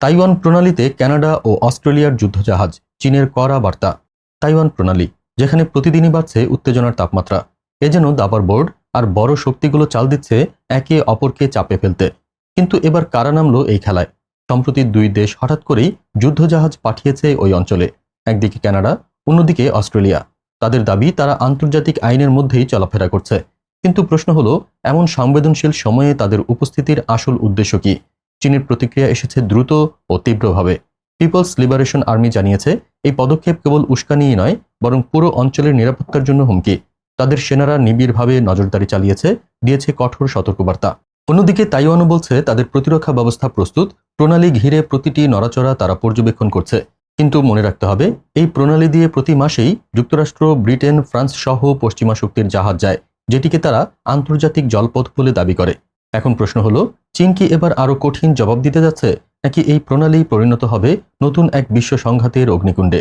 Taiwan প্রণালীতে Canada ও অস্ট্রেলিয়ার যুদ্ধজাহাজ, চীনের কড়া বার্তা, তাইওয়ান প্রণালী, যেখানে প্রতিদিনই বাড়ছে উত্তেজনার তাপমাত্রা। এ যেন দাবার বোর্ড আর বড় শক্তিগুলো চাল দিচ্ছে একে অপরকে চাপে ফেলতে। কিন্তু এবার কারা নামলো এই খেলায়? সম্প্রতি দুই দেশ হঠাৎ করেই যুদ্ধজাহাজ পাঠিয়েছে ওই অঞ্চলে। একদিকে কানাডা অন্যদিকে অস্ট্রেলিয়া। তাদের দাবি, তারা আন্তর্জাতিক আইনের মধ্যেই চলাফেরা করছে। কিন্তু প্রশ্ন হলো, এমন সংবেদনশীল সময়ে তাদের উপস্থিতির আসল উদ্দেশ্য কি? চীনের প্রতিক্রিয়া এসেছে দ্রুত ও তীব্রভাবে। পিপলস লিবারেশন আর্মি জানিয়েছে, এই পদক্ষেপ কেবল উস্কানিই নয়, বরং পুরো অঞ্চলের নিরাপত্তার জন্য হুমকি। তাদের সেনারা নিবিড়ভাবে নজরদারি চালিয়েছে, দিয়েছে কঠোর সতর্কবার্তা। অন্যদিকে তাইওয়ানও বলছে, তাদের প্রতিরক্ষা ব্যবস্থা প্রস্তুত, প্রণালী ঘিরে প্রতিটি নড়াচড়া তারা পর্যবেক্ষণ করছে। কিন্তু মনে রাখতে হবে, এই প্রণালী দিয়ে প্রতি মাসেই যুক্তরাষ্ট্র, ব্রিটেন, ফ্রান্স সহ পশ্চিমা শক্তির জাহাজ যায়, যেটিকে তারা আন্তর্জাতিক জলপথ বলে দাবি করে। এখন প্রশ্ন হলো চীন কি এবার আরও কঠিন জবাব দিতে যাচ্ছে? নাকি এই প্রণালী পরিণত হবে নতুন এক বিশ্ব সংঘাতের অগ্নিকুণ্ডে?